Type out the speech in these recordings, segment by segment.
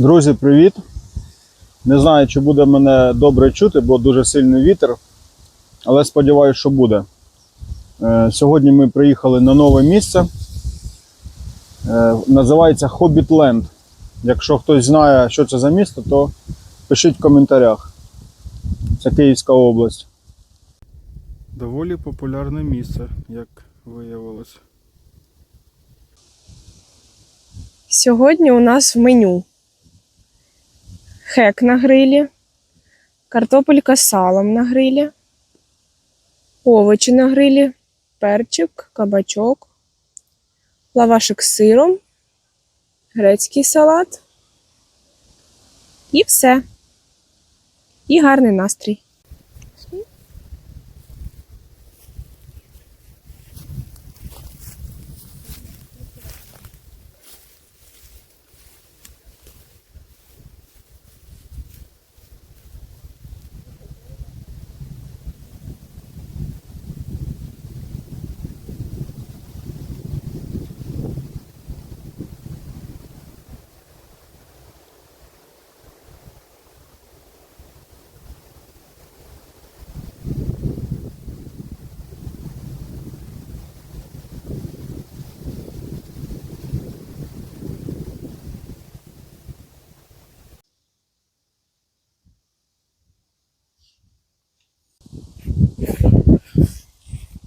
Друзі, привіт! Не знаю, чи буде мене добре чути, бо дуже сильний вітер, але сподіваюся, що буде. Е, Сьогодні ми приїхали на нове місце. Е, Називається Хобітленд. Якщо хтось знає, що це за місто, то пишіть в коментарях. Це Київська область. Доволі популярне місце, як виявилось. Сьогодні у нас в меню хек на грилі, картопелька з салом на грилі, овочі на грилі, перчик, кабачок, лавашик з сиром, грецький салат і все. І гарний настрій.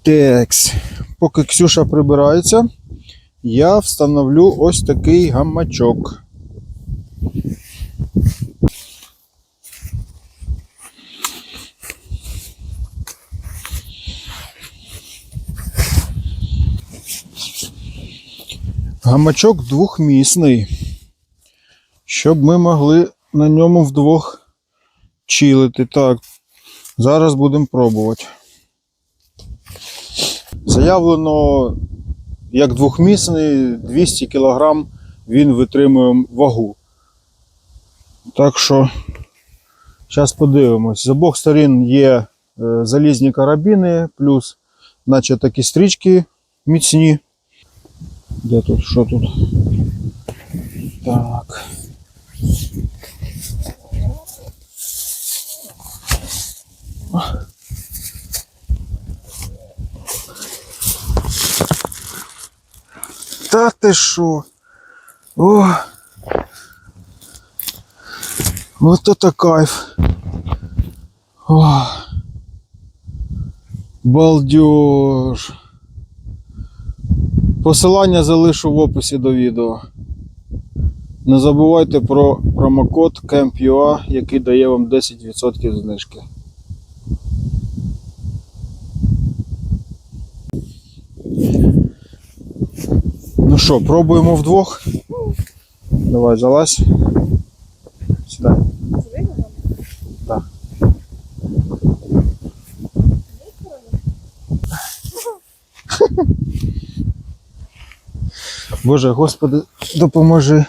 Текс. Поки Ксюша прибирається, я встановлю ось такий гамачок. Гамачок двохмісний, щоб ми могли на ньому вдвох чилити. Так, зараз будемо пробувати. Заявлено як двохмісний 200 кг він витримує вагу. Так що зараз подивимось. З обох сторін є е, залізні карабіни, плюс, наче такі стрічки міцні. Де тут? Що тут? Так. Та ти що? О! Вот это кайф. О! Балдеж. Посилання залишу в описі до відео. Не забувайте про промокод CAMPUA, який дає вам 10% знижки. Ну що, пробуємо вдвох? Давай, залазь. Сідай. Так. Боже, Господи, допоможи.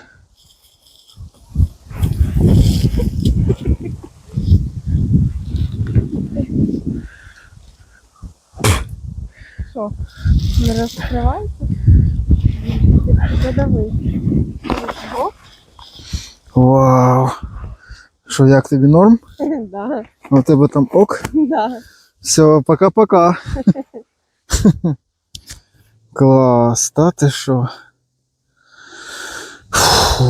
Що? Не розкривається? Вау. Що, як тобі норм? Да, У тебе там ок? да. Все, пока-пока. Клас, та ти що? Фу.